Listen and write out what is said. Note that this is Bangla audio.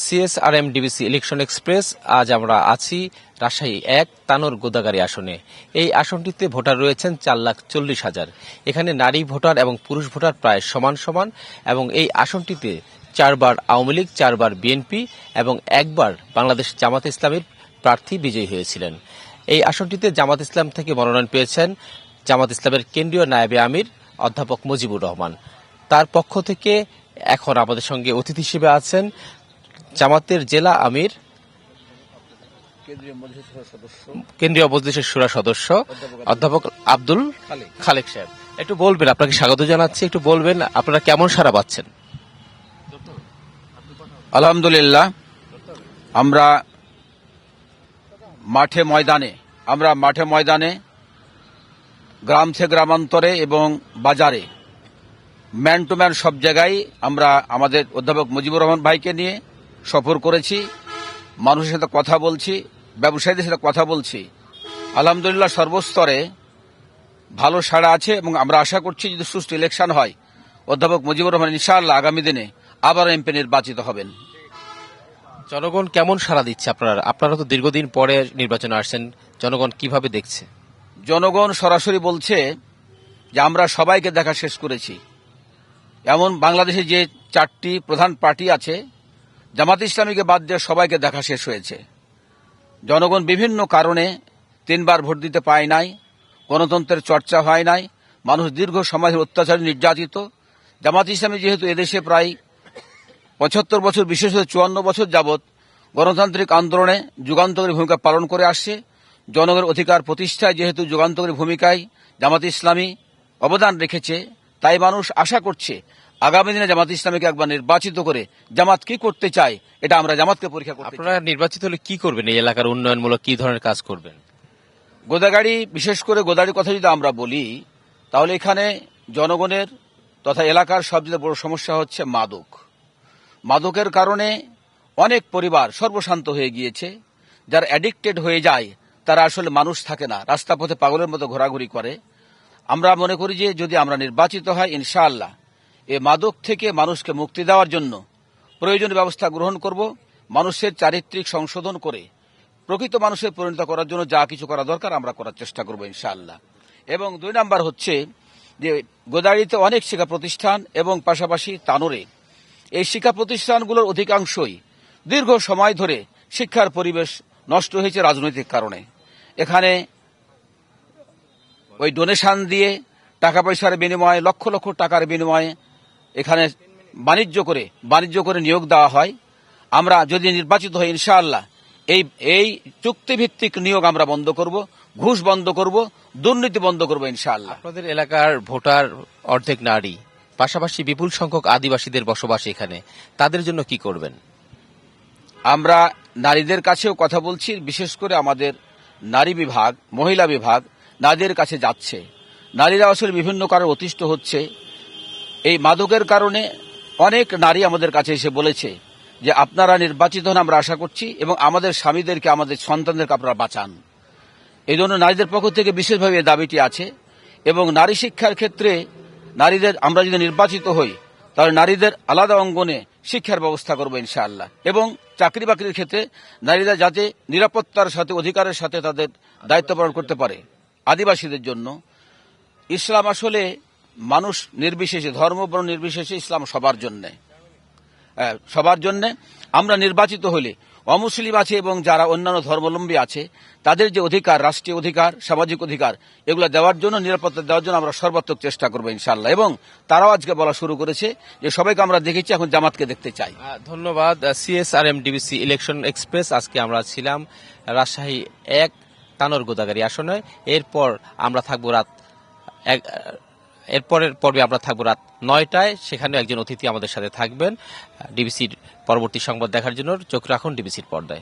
সিএসআরএম ডিবিসি ইলেকশন এক্সপ্রেস, আজ আমরা আছি রাজশাহী এক তানোর গোদাগাড়ি আসনে। এই আসনটিতে ভোটার রয়েছেন চার লাখ চল্লিশ হাজার। এখানে নারী ভোটার এবং পুরুষ ভোটার প্রায় সমান সমান এবং এই আসনটিতে চারবার আওয়ামী লীগ, চারবার বিএনপি এবং একবার বাংলাদেশ জামাত ইসলামের প্রার্থী বিজয়ী হয়েছিলেন। এই আসনটিতে জামাত ইসলাম থেকে মনোনয়ন পেয়েছেন জামাত ইসলামের কেন্দ্রীয় নায়েবে আমির, অধ্যাপক মুজিবুর রহমান। তার পক্ষ থেকে এখন আমাদের সঙ্গে অতিথি হিসেবে আছেন জামাতের জেলা আমির কেন্দ্রীয় মজলিসের সুরা সদস্য অধ্যাপক আব্দুল খালেক। সাহেব। একটু বলবেন আপনাকে স্বাগত জানাচ্ছি একটু বলবেন আপনারা কেমন সারা পাচ্ছেন? আলহামদুলিল্লাহ আমরা মাঠে ময়দানে আমরা মাঠে ময়দানে গ্রাম থেকে গ্রামান্তরে এবং বাজারে ম্যান টু ম্যান সব জায়গায় আমরা আমাদের অধ্যাপক মুজিবুর রহমান ভাইকে নিয়ে সফর করেছি মানুষের সাথে কথা বলছি ব্যবসায়ীদের সাথে কথা বলছি। আলহামদুলিল্লাহ সর্বস্তরে ভালো সাড়া আছে এবং আমরা আশা করছি যদি সুষ্ঠু ইলেকশন হয় অধ্যাপক মুজিবুর রহমান ইনশাআল্লাহ আগামী দিনে আবার এমপি নির্বাচিত হবেন। জনগণ কেমন সাড়া দিচ্ছে আপনারা? আপনারা তো দীর্ঘদিন পরে নির্বাচনে আসছেন জনগণ কীভাবে দেখছে? জনগণ সরাসরি বলছে যে আমরা সবাইকে দেখা শেষ করেছি। এমন বাংলাদেশে যে চারটি প্রধান পার্টি আছে জামাত ইসলামীকে বাদ দিয়ে সবাইকে দেখা শেষ হয়েছে। জনগণ বিভিন্ন কারণে তিনবার ভোট দিতে পায় নাই, গণতন্ত্রের চর্চা হয় নাই, মানুষ দীর্ঘ সময় ধরে অত্যাচার নির্যাতিত। জামাত ইসলামী যেহেতু এদেশে প্রায় পঁচাত্তর বছর, বিশেষ করে চুয়ান্ন বছর যাবৎ গণতান্ত্রিক আন্দোলনে যুগান্তকারী ভূমিকা পালন করে আসছে। জনগণের অধিকার প্রতিষ্ঠায় যেহেতু যুগান্তকারী ভূমিকায় জামাত ইসলামী অবদান রেখেছে, তাই মানুষ আশা করছে আগামী দিনে জামাত ইসলামীকে একবার নির্বাচিত করে জামাত কি করতে চায় এটা আমরা জামাতকে পরীক্ষা করতে আপনারা নির্বাচিত হলে কি করবেন? এই এলাকার উন্নয়নমূলক কি ধরনের কাজ করবেন? গোদাগাড়ি বিশেষ করে গোদাগাড়ির কথা যদি আমরা বলি তাহলে এখানে জনগণের তথা এলাকার সবচেয়ে বড় সমস্যা হচ্ছে মাদক। মাদকের কারণে অনেক পরিবার সর্বশান্ত হয়ে গিয়েছে। যারা অ্যাডিক্টেড হয়ে যায় তারা আসলে মানুষ থাকে না রাস্তা পথে পাগলের মতো ঘোরাঘুরি করে। আমরা মনে করি যে যদি আমরা নির্বাচিত হয় ইনশাআল্লাহ এ মাদক থেকে মানুষকে মুক্তি দেওয়ার জন্য প্রয়োজনীয় ব্যবস্থা গ্রহণ করব, মানুষের চারিত্রিক সংশোধন করে, প্রকৃত মানুষের পরিণত করার জন্য যা কিছু করা দরকার আমরা করার চেষ্টা করব ইনশাআল্লাহ। এবং দুই নাম্বার হচ্ছে যে গোদাড়িতে অনেক শিক্ষা প্রতিষ্ঠান এবং পাশাপাশি তানোরে, এই শিক্ষা প্রতিষ্ঠানগুলোর অধিকাংশই দীর্ঘ সময় ধরে শিক্ষার পরিবেশ নষ্ট হয়েছে রাজনৈতিক কারণে। এখানে ওই ডোনেশন দিয়ে টাকা পয়সার বিনিময়ে, লক্ষ লক্ষ টাকার বিনিময়ে এখানে বাণিজ্য করে বাণিজ্য করে নিয়োগ দেওয়া হয়। আমরা যদি নির্বাচিত হই ইনশাআল্লাহ এই এই চুক্তিভিত্তিক নিয়োগ আমরা বন্ধ করব ঘুষ বন্ধ করব দুর্নীতি বন্ধ করব ইনশাআল্লাহ। আপনাদের এলাকার ভোটার অর্ধেক নারী পাশাপাশি বিপুল সংখ্যক আদিবাসীদের বসবাস এখানে। তাদের জন্য কি করবেন? আমরা নারীদের কাছেও কথা বলছি বিশেষ করে আমাদের নারী বিভাগ মহিলা বিভাগ নারীদের কাছে যাচ্ছে। নারীরা আসলে বিভিন্ন কারণে অতিষ্ঠ হচ্ছে। এই মাদকের কারণে অনেক নারী আমাদের কাছে এসে বলেছে যে আপনারা নির্বাচিত হন, আমরা আশা করছি, এবং আমাদের স্বামীদেরকে, আমাদের সন্তানদেরকে আপনারা বাঁচান। এই জন্য নারীদের পক্ষ থেকে বিশেষভাবে এই দাবিটি আছে, এবং নারী শিক্ষার ক্ষেত্রে নারীদের আমরা যদি নির্বাচিত হই, তাহলে নারীদের আলাদা অঙ্গনে শিক্ষার ব্যবস্থা করব ইনশাআল্লাহ। এবং চাকরি বাকরির ক্ষেত্রে নারীরা যাতে নিরাপত্তার সাথে, অধিকারের সাথে তাদের দায়িত্ব পালন করতে পারে আদিবাসীদের জন্য। ইসলাম আসলে মানুষ নির্বিশেষে, ধর্ম বর্ণ নির্বিশেষে ইসলাম সবার জন্যে। সবার জন্য। আমরা নির্বাচিত হলে, অমুসলিম আছে এবং যারা অন্যান্য ধর্মাবলম্বী আছে, তাদের যে অধিকার, রাষ্ট্রীয় অধিকার, সামাজিক অধিকার, এগুলো দেওয়ার জন্য, নিরাপত্তা দেওয়ার জন্য আমরা সর্বাত্মক চেষ্টা করব ইনশাল্লাহ এবং তারাও আজকে বলা শুরু করেছে যে সবাইকে আমরা দেখেছি, এখন জামাতকে দেখতে চাই। ধন্যবাদ। সিএসআরএম ডিবিসি ইলেকশন এক্সপ্রেস আজকে আমরা ছিলাম রাজশাহী এক তানোর গোদাগাড়ি আসনে। এরপর আমরা থাকব রাত এক এরপরের পর্বে আমরা থাকব রাত নয়টায়। সেখানে একজন অতিথি আমাদের সাথে থাকবেন। ডিবিসির পরবর্তী সংবাদ দেখার জন্য চোখ রাখুন ডিবিসির পর্দায়।